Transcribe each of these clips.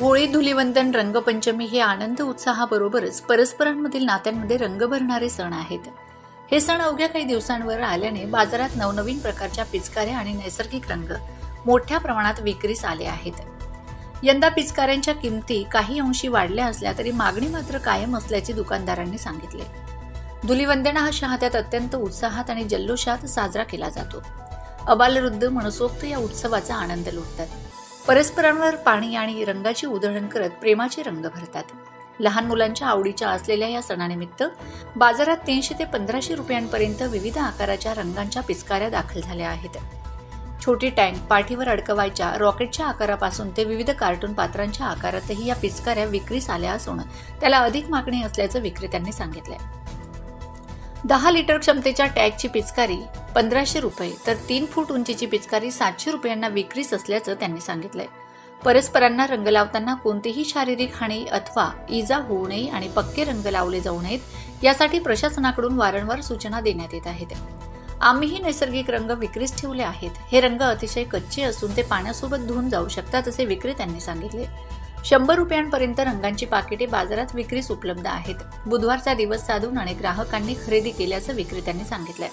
होळी धुलिवंदन रंगपंचमी हे आनंद उत्साहाबरोबरच परस्परांमधील नात्यांमध्ये रंग भरणारे सण आहेत. हे सण अवघ्या काही दिवसांवर आल्याने बाजारात नवनवीन प्रकारच्या पिचकाऱ्या आणि नैसर्गिक रंग मोठ्या प्रमाणात विक्रीस आले आहेत. यंदा पिचकाऱ्यांच्या किमती काही अंशी वाढल्या असल्या तरी मागणी मात्र कायम असल्याचे दुकानदारांनी सांगितले. धुलिवंदन हा शहात्यात अत्यंत उत्साहात आणि जल्लोषात साजरा केला जातो. अबालवृद्ध मनसोक्त या उत्सवाचा आनंद लुटतात. परस्परांवर पाणी आणि रंगाची उधळण करत प्रेमाचे रंग भरतात. लहान मुलांच्या आवडीच्या असलेल्या या सणानिमित्त बाजारात तीनशे ते पंधराशे रुपयांपर्यंत विविध आकाराच्या रंगांच्या पिचकाऱ्या दाखल झाल्या आहेत. छोटी टँक पाठीवर अडकवायच्या रॉकेटच्या आकारापासून ते विविध कार्टून पात्रांच्या आकारातही या पिचकाऱ्या विक्रीस आल्या असून त्याला अधिक मागणी असल्याचं विक्रेत्यांनी सांगितलंय. दहा लिटर क्षमतेच्या टॅगची पिचकारी पंधराशे रुपये तर तीन फूट उंचीची पिचकारी सातशे रुपयांना विक्रीस असल्याचं त्यांनी सांगितलंय. परस्परांना रंग लावताना कोणतीही शारीरिक हानी अथवा इजा होऊ नये आणि पक्के रंग लावले जाऊ नयेत यासाठी प्रशासनाकडून वारंवार सूचना देण्यात येत आहेत. आम्हीही नैसर्गिक रंग विक्रीस ठेवले आहेत. हे रंग अतिशय कच्चे असून ते पाण्यासोबत धुवून जाऊ शकतात असे विक्रेत्यांनी सांगितले. शंभर रुपयांपर्यंत रंगांची पाकिटे बाजारात विक्रीस उपलब्ध आहेत. बुधवारचा दिवस साधून अनेक ग्राहकांनी खरेदी केल्याचं विक्रेत्यांनी सांगितलंय.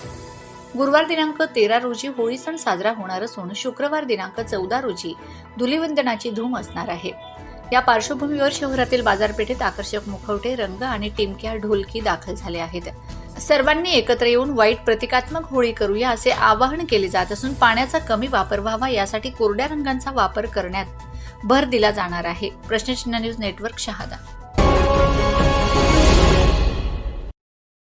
गुरुवार दिनांक तेरा रोजी होळी सण साजरा होणार असून शुक्रवार दिनांक चौदा रोजी धुलिवंदनाची धूम असणार आहे. या पार्श्वभूमीवर शहरातील बाजारपेठेत आकर्षक मुखवटे रंग आणि टिमक्या ढोलकी दाखल झाले आहेत. सर्वांनी एकत्र येऊन वाईट प्रतिकात्मक होळी करूया असे आवाहन केले जात असून पाण्याचा कमी वापर व्हावा यासाठी कोरड्या रंगांचा वापर करण्यात भर दिला जाणार आहे. प्रश्नचिन्ह न्यूज नेटवर्क शहादा.